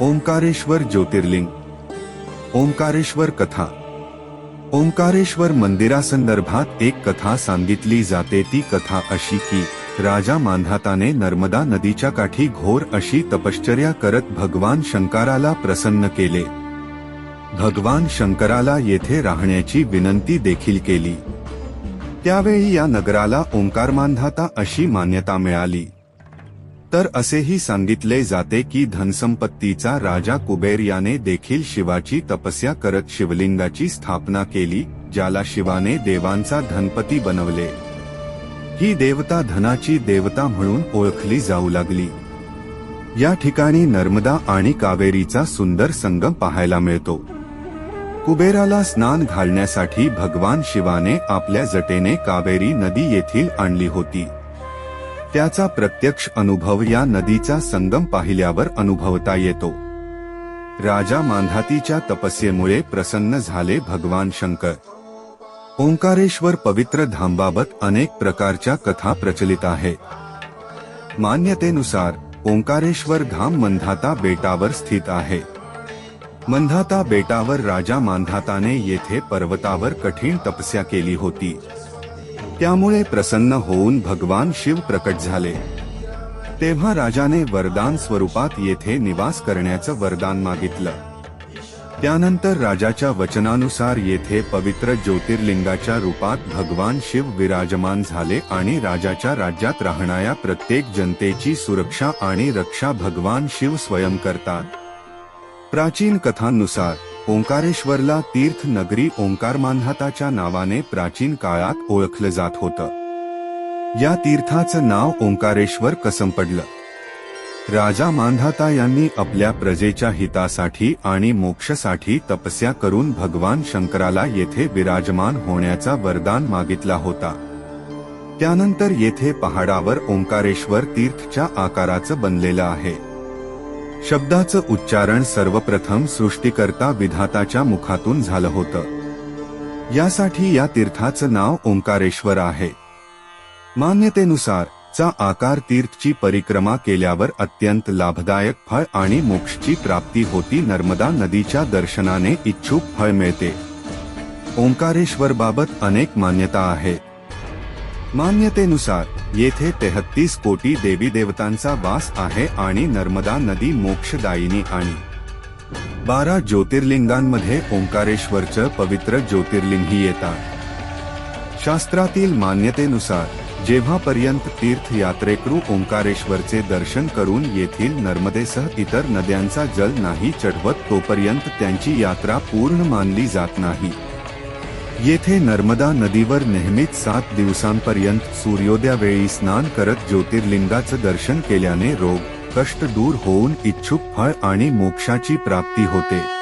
ओंकारेश्वर ज्योतिर्लिंग ओंकारेश्वर कथा. ओंकारेश्वर मंदिरासंदर्भात एक कथा सांगितली जाते. ती कथा अशी की राजा मांधाताने नर्मदा नदीच्या काठी घोर अशी तपश्चर्या करत भगवान शंकराला प्रसन्न केले. भगवान शंकराला येथे राहण्याची विनंती देखील केली. त्यावेळी या नगराला ओंकार मांधाता अशी मान्यता मिळाली. तर असेही सांगितले जाते की धनसंपत्तीचा राजा कुबेर याने देखील शिवाची तपस्या करत शिवलिंगाची स्थापना केली ज्याला शिवाने देवांचा धनपती बनवले. ही देवता धनाची देवता म्हणून ओळखली जाऊ लागली. या ठिकाणी नर्मदा आणि कावेरीचा सुंदर संगम पाहायला मिळतो. कुबेराला स्नान घालण्यासाठी भगवान शिवाने आपल्या जटेने कावेरी नदी येथील आणली होती. त्याचा प्रत्यक्ष अनुभव या नदीचा संगम पाहिल्यावर अनुभवता येतो. राजा मांधातीच्या तपस्येमुळे प्रसन्न झाले भगवान शंकर. ओंकारेश्वर पवित्र धामबाबत अनेक प्रकारच्या कथा प्रचलित आहेत मान्यतेनुसार ओंकारेश्वर धाम मंधाता बेटावर स्थित आहे. मंधाता बेटावर राजा मांधाताने येथे पर्वतावर कठीण तपस्या केली होती. त्यामुळे प्रसन्न होऊन भगवान शिव प्रकट झाले. तेव्हा राजाने वरदान स्वरूपात येथे निवास करण्याचं वरदान मागितलं. त्यानंतर राजाच्या वचनानुसार येथे पवित्र ज्योतिर्लिंगाच्या रूपात भगवान शिव विराजमान झाले आणि राजाच्या राज्यात राहणाऱ्या प्रत्येक जनतेची सुरक्षा आणि रक्षा भगवान शिव स्वयं करतात. प्राचीन कथांनुसार ओंकारेश्वरला तीर्थ नगरी ओंकार मान्हाताच्या नावाने प्राचीन काळात ओळखलं जात होतं. या तीर्थाचं नाव ओंकारेश्वर कसं पडलं. राजा मांधाता यांनी आपल्या प्रजेच्या हितासाठी आणि मोक्षसाठी तपस्या करून भगवान शंकराला येथे विराजमान होण्याचा वरदान मागितला होता. त्यानंतर येथे पहाडावर ओंकारेश्वर तीर्थच्या आकाराचं बनलेलं आहे. शब्दाचं उच्चारण सर्वप्रथम सृष्टीकर्ता विधाताच्या मुखातून झालं होतं. यासाठी या तीर्थाचं नाव ओंकारेश्वर आहे. मान्यतेनुसार चा आकार तीर्थची परिक्रमा केल्यावर अत्यंत लाभदायक फळ आणि मोक्षची प्राप्ती होती नर्मदा नदीच्या दर्शनाने इच्छुक फळ मिळते. ओंकारेश्वर बाबत अनेक मान्यता आहे. मान्यतेनुसार येथे तेहत्तीस कोटी देवी देवतांचा वास आहे आणि नर्मदा नदी मोक्षदायिनी आणि बारा ज्योतिर्लिंगांमध्ये ओंकारेश्वरचं पवित्र ज्योतिर्लिंगही येतात. शास्त्रातील मान्यतेनुसार जेव्हापर्यंत तीर्थयात्रेकरू ओंकारेश्वरचे दर्शन करून येथील नर्मदेसह इतर नद्यांचा जल नाही चढवत तोपर्यंत त्यांची यात्रा पूर्ण मानली जात नाही. येथे नर्मदा नदीवर नेहमीच सात दिवसांपर्यंत सूर्योदयावेळी स्नान करत ज्योतिर्लिंगाचं दर्शन केल्याने रोग कष्ट दूर होऊन इच्छुक फळ आणि मोक्षाची प्राप्ती होते.